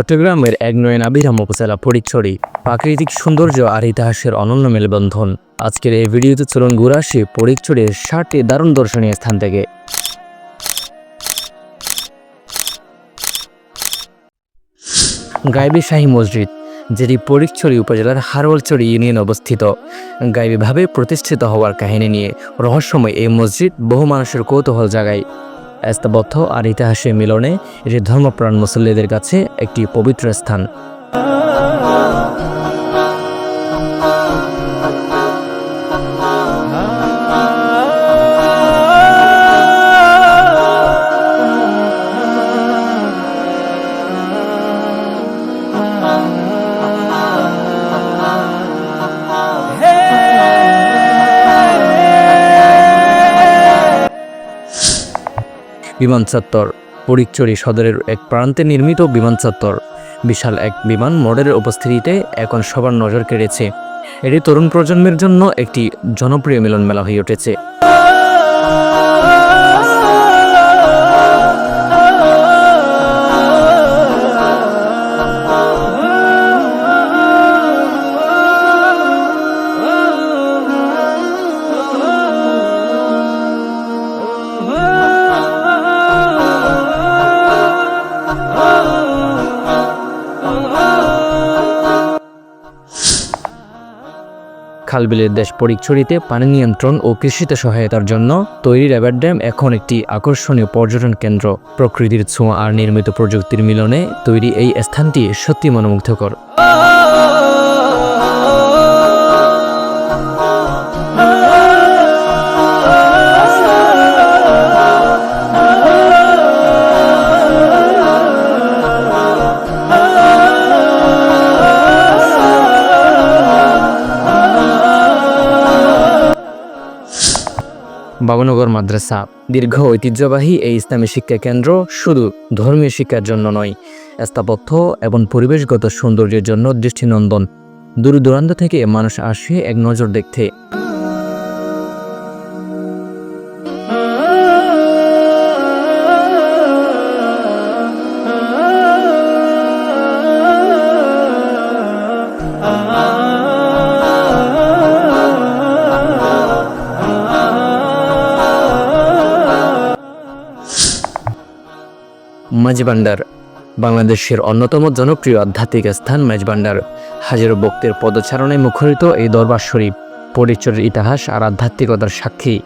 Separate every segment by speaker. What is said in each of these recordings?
Speaker 1: চট্টগ্রামের এক নয়ন আবিরাম উপজেলা ফটিকছড়ি প্রাকৃতিক সৌন্দর্য আর ইতিহাসের অনন্য মেলবন্ধন। আজকের এই ভিডিওতে চলুন ঘুরে আসি ষাটটি দারুণ দর্শনীয় স্থান থেকে। গাইবি শাহী মসজিদ, যেটি ফটিকছড়ি উপজেলার হারওয়ালছড়ি ইউনিয়ন অবস্থিত। গাইবীভাবে প্রতিষ্ঠিত হওয়ার কাহিনী নিয়ে রহস্যময় এই মসজিদ বহু মানুষের কৌতূহল জাগায়। স্থাপত্য আর ইতিহাসের মিলনে এটি ধর্মপ্রাণ মুসল্লিদের কাছে একটি পবিত্র স্থান। বিমান চত্বর। ফটিকছড়ি সদরের এক প্রান্তে নির্মিত বিমান চত্বর। বিশাল এক বিমান মডেলের উপস্থিতিতে এখন সবার নজর কেড়েছে। এটি তরুণ প্রজন্মের জন্য একটি জনপ্রিয় মিলন মেলা হয়ে উঠেছে। খালবিলের দেশ পরিকছড়িতে পানি নিয়ন্ত্রণ ও কৃষিতে সহায়তার জন্য তৈরি র্যাবার ড্যাম এখন একটি আকর্ষণীয় পর্যটন কেন্দ্র। প্রকৃতির ছোঁয়া আর নির্মিত প্রযুক্তির মিলনে তৈরি এই স্থানটি সত্যি মনোমুগ্ধকর। বাবনগর মাদ্রাসা। দীর্ঘ ঐতিহ্যবাহী এই ইসলামী শিক্ষা কেন্দ্র শুধু ধর্মীয় শিক্ষার জন্য নয়, স্থাপত্য এবং পরিবেশগত সৌন্দর্যের জন্য দৃষ্টিনন্দন। দূর দূরান্ত থেকে মানুষ আসে এক নজর দেখতে। মাঝবান্ডার, বাংলাদেশের অন্যতম জনপ্রিয় আধ্যাত্মিক স্থান মেজবান্ডার হাজারো ভক্তের পদচারণে মুখরিত এই দরবার শরীফ, পরিচয়ের ইতিহাস আর আধ্যাত্মিকতার সাক্ষী।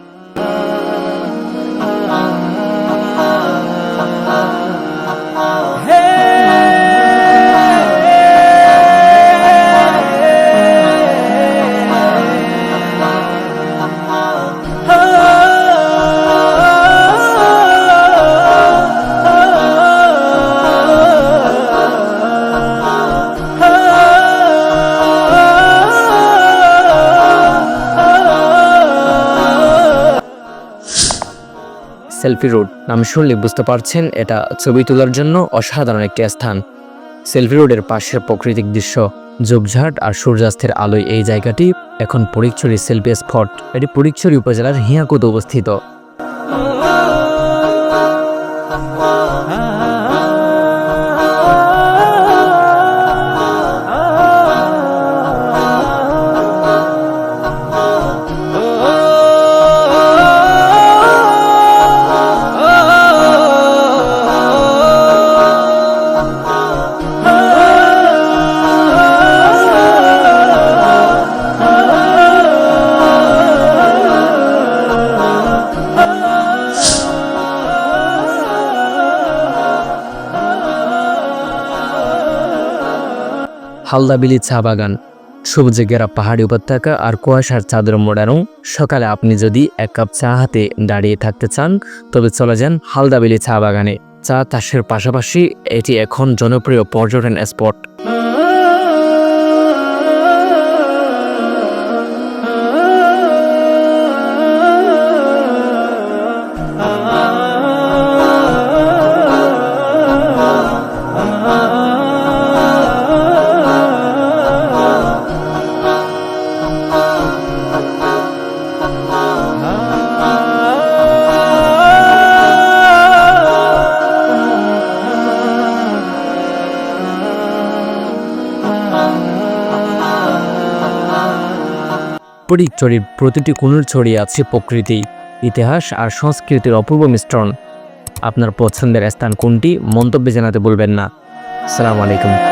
Speaker 1: সেলফি রোড নাম শুনলে বুঝতে পারছেন, এটা ছবি তোলার জন্য অসাধারণ একটি স্থান। সেলফি রোডের পাশের প্রাকৃতিক দৃশ্য ঝোপঝাট আর সূর্যাস্তের আলোয় এই জায়গাটি এখন পরিচ্ছরি সেলফি স্পট। এটি পরিচ্ছরি উপজেলার হিয়াকুত অবস্থিত। হালদাবিলি চা বাগান। সবুজে গেরা পাহাড়ি উপত্যকা আর কুয়াশার চাদর মোড়ানো। সকালে আপনি যদি এক কাপ চা হাতে দাঁড়িয়ে থাকতে চান, তবে চলে যান হালদা হালদাবিলি চা বাগানে। চা চাষের পাশাপাশি এটি এখন জনপ্রিয় পর্যটন স্পট। ফটিকছড়ির প্রতিটি কোণের ছড়িয়ে আছে প্রকৃতি, ইতিহাস আর সংস্কৃতির অপূর্ব মিশ্রণ। আপনার পছন্দের স্থান কোনটি, মন্তব্যে জানাতে বলবেন না। সালাম আলাইকুম।